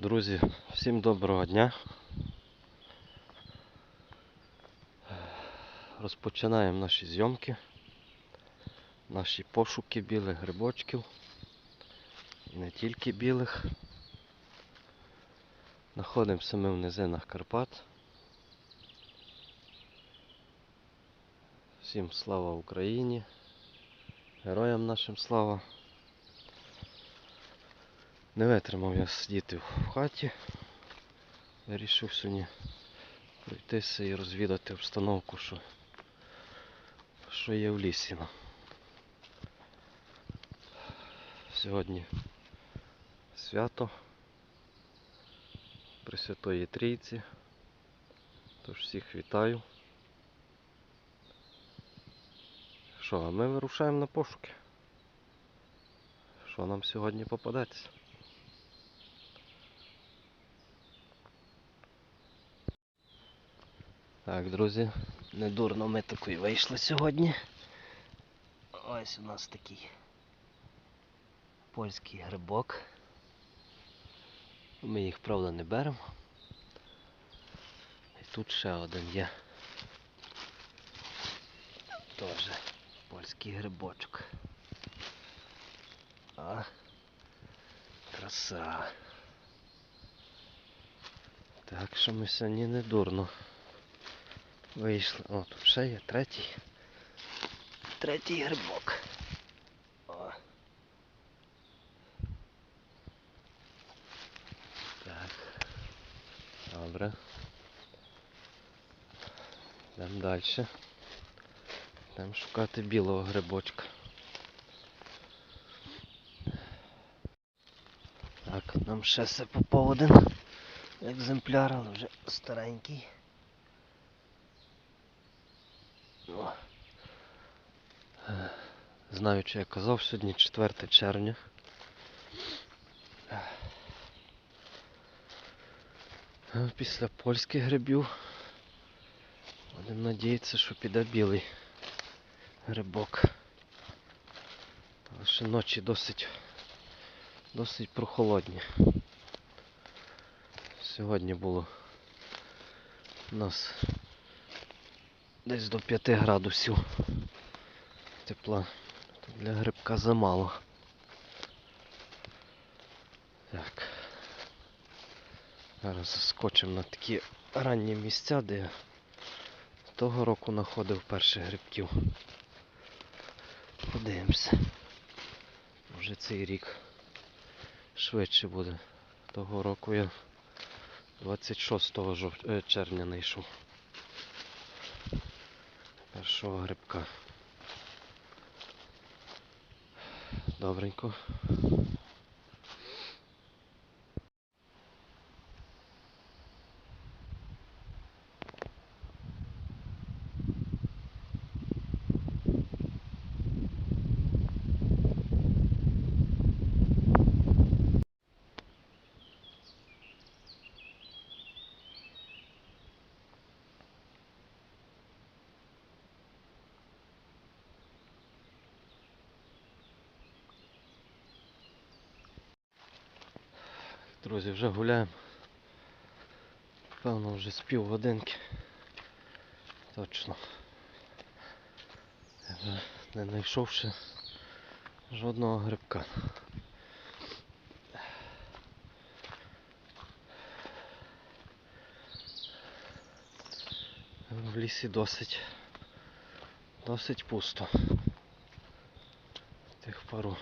Друзі, всім доброго дня. Розпочинаємо наші зйомки, наші пошуки білих грибочків. І не тільки білих. Знаходимося ми в низинах Карпат. Всім слава Україні! Героям нашим слава! Не витримав я сидіти в хаті. Вирішив сьогодні пройтися і розвідати обстановку, що, що є в лісі. ну. Сьогодні свято Пресвятої Трійці. Тож всіх вітаю. Що, а ми вирушаємо на пошуки. Що нам сьогодні попадеться? Так, друзі, недурно ми таки вийшли сьогодні. Ось у нас такий польський грибок. Ми їх, правда, не беремо. І тут ще один є. Теж польський грибочок. А, краса. Так що ми сьогодні не дурно вийшли. О, тут ще є третій. Третій грибок. О. Так. Добре. Йдемо далі. Йдемо шукати білого грибочка. Так, нам ще все попав один екземпляр, але вже старенький. О. Е, Знаю, що я казав, сьогодні 4 червня. Е, Після польських грибів будемо надіятися, що піде білий грибок. Але ще ночі досить, досить прохолодні. Сьогодні було у нас десь до 5 градусів тепла. Для грибка замало. Так. Зараз заскочимо на такі ранні місця, де я того року знаходив перших грибків. Подивимося. Може цей рік швидше буде. Того року я 26 е, червня знайшов першого грибка. Добренько. Друзі, вже гуляємо. Певно вже з півгодинки. Точно. Я вже не знайшовши жодного грибка. В лісі досить досить пусто. Тих пару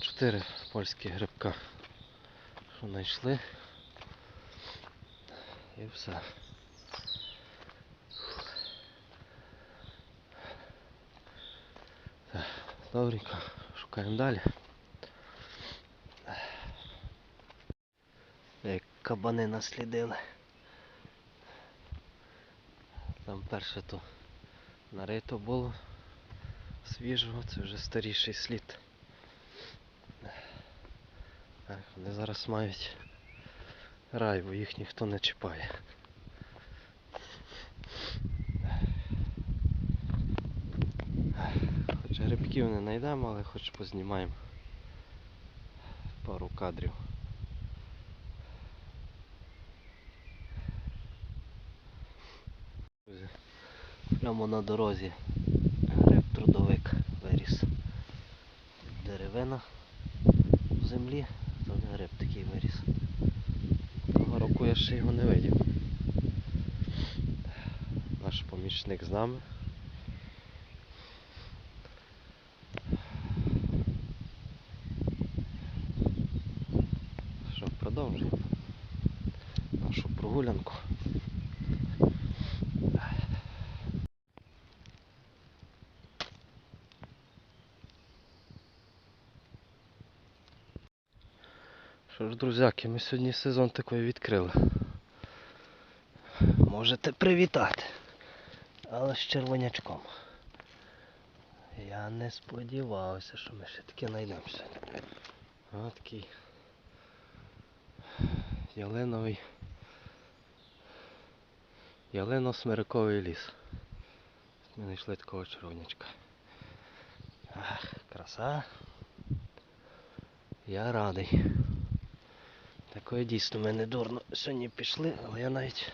чотири польські грибка що знайшли. І все. Добренько, шукаємо далі. Як кабани наслідили. Там перше то нарито було свіжого, це вже старіший слід. Вони зараз мають рай, бо їх ніхто не чіпає. Хоч грибків не знайдемо, але хоч познімаємо пару кадрів. Прямо на дорозі гриб трудовик виріс. Деревина в землі гриб такий виріс. Того року я ще його не видів. Наш помічник з нами. Що, продовжуємо нашу прогулянку. Ж, друзяки, ми сьогодні сезон такий відкрили. Можете привітати. Але з червонячком. Я не сподівався, що ми ще таке знайдемо сьогодні. А такий ялиновий. Ялино-смириковий ліс. Ми знайшли такого червонячка. Ах, краса. Я радий. Такое дійсно ми не дурно сьогодні пішли, але я навіть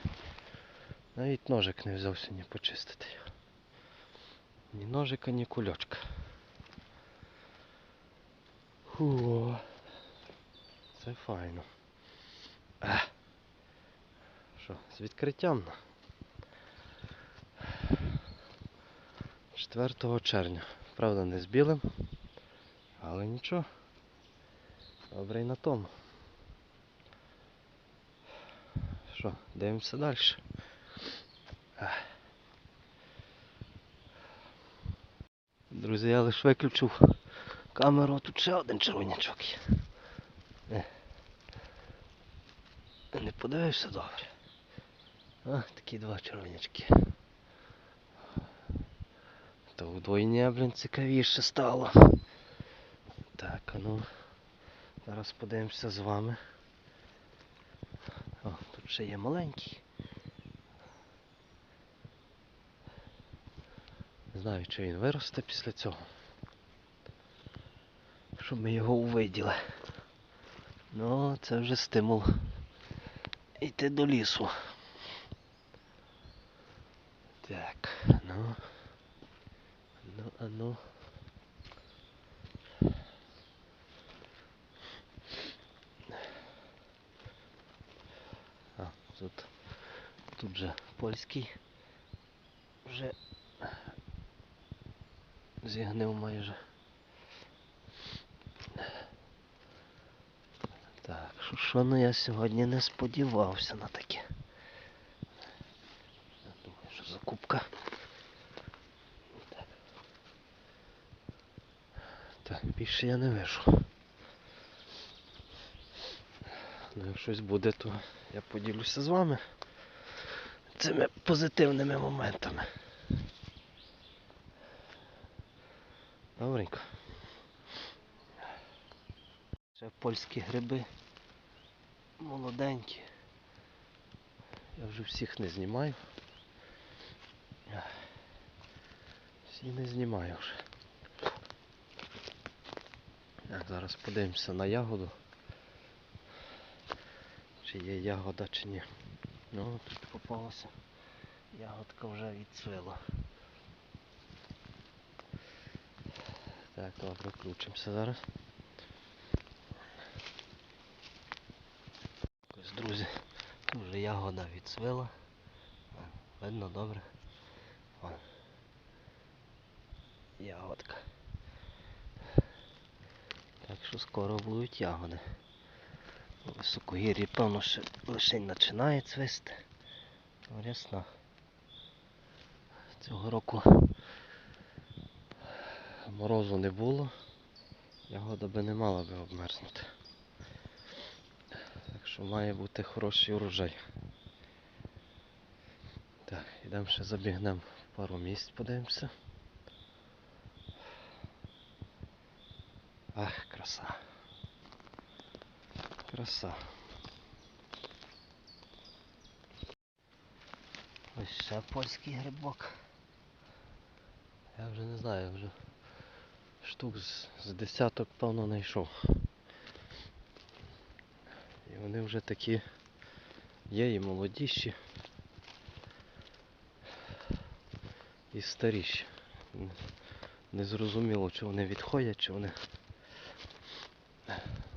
навіть ножик не взяв сьогодні почистити. Ні ножика, ні кульочка. Фу. Це файно. Що, з відкриттям? 4 червня. Правда, не з білим, але нічого. Добре і на тому. Що, дивимося далі. Друзі, я лише виключив камеру, тут ще один червонячок є. Е. Не подивишся добре. А, такі два червонячки. То вдвойня, блін, цікавіше стало. Так, а ну. Зараз подивимося з вами. Ще є маленький. Не знаю, чи він виросте після цього. Щоб ми його увиділи. Ну, це вже стимул йти до лісу. Так, ну. Ну, а ну. А, тут, тут же польський вже зігнив майже. Так, що, ну я сьогодні не сподівався на таке. Думаю, що закупка. Так, більше я не вижу. Ну, як щось буде, то я поділюся з вами цими позитивними моментами. Добренько. Ще польські гриби. Молоденькі. Я вже всіх не знімаю. Всі не знімаю вже. Так, зараз подивимося на ягоду. Чи є ягода, чи ні. Ну, тут попалася. Ягодка вже відцвіла. Так, добре, включимося зараз. Ось, друзі, тут вже ягода відцвіла. О, Видно добре. Вон. Ягодка. Так що скоро будуть ягоди. Високогір'ї, певно, ще лише починає цвисти. Рясно. Цього року морозу не було. Ягода би не мала би обмерзнути. Так що має бути хороший урожай. Так, ідемо ще забігнемо пару місць, подивимося. Ах, краса. Краса. Ось ще польський грибок. Я вже не знаю, вже штук з, з десяток певно знайшов. І вони вже такі є і молодіші. і старіші. Н- Не чи вони відходять, чи вони.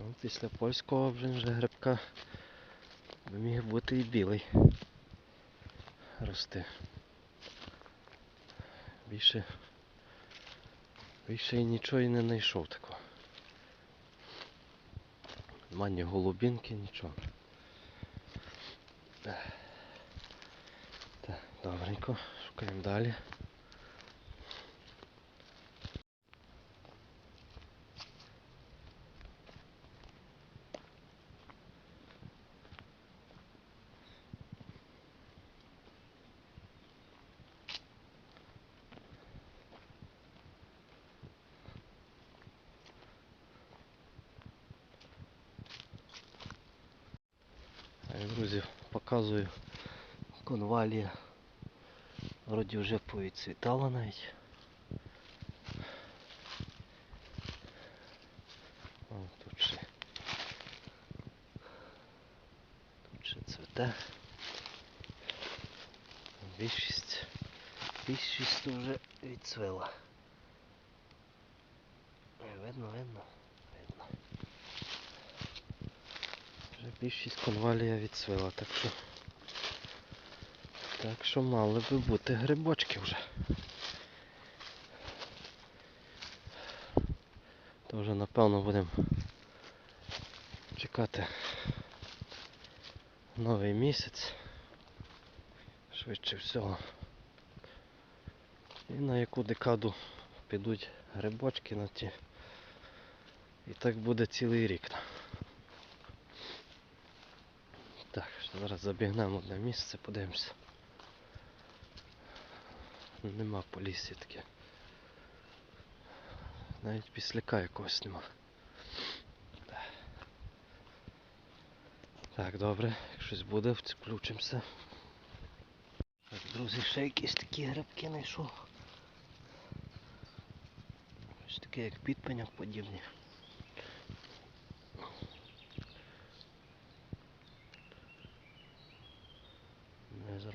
Ну, після польського вже грибка міг бути і білий. Рости. Більше. Більше і нічого і не знайшов такого. Нема ні голубінки, нічого. Так, добренько, шукаємо далі. Показую конвалія. Вроді вже повідцвітала навіть. О, тут ще. Тут ще цвіте. Більшість. Більшість вже відцвела. Е, Видно, видно, видно. Більшість конвалія відцвела, так що. Так що мали би бути грибочки вже. То вже напевно будемо чекати новий місяць. Швидше всього. І на яку декаду підуть грибочки на ті. І так буде цілий рік. Так, що зараз забігнемо одне місце, подивимося. Нема по лісі таке. Навіть післяка якогось нема. Так, добре, як щось буде, включимося. Так, друзі, ще якісь такі грибки знайшов. Ось таке як підпеняк подібні.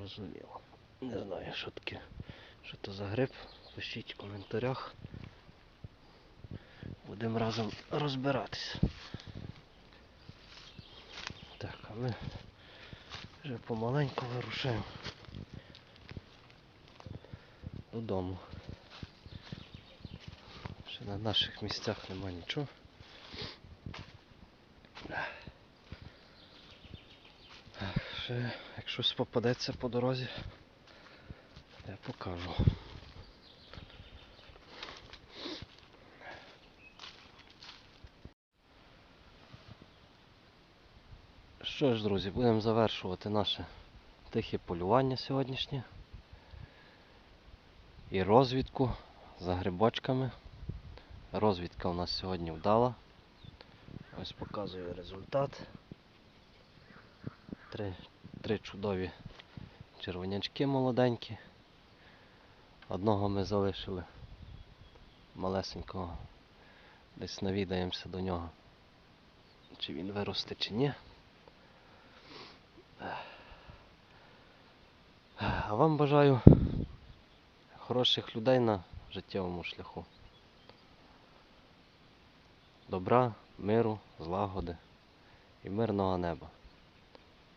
Зрозуміло. Не знаю, що таке. Що то за гриб? Пишіть в коментарях. Будемо разом розбиратися. Так, а ми вже помаленьку вирушаємо додому. Ще на наших місцях нема нічого. Ще, як щось попадеться по дорозі, я покажу. Що ж, друзі, будемо завершувати наше тихе полювання сьогоднішнє. І розвідку за грибочками. Розвідка у нас сьогодні вдала. Ось показую результат. Три, три чудові червонячки молоденькі. Одного ми залишили малесенького. Десь навідаємося до нього. Чи він виросте, чи ні. А вам бажаю хороших людей на життєвому шляху. Добра, миру, злагоди і мирного неба.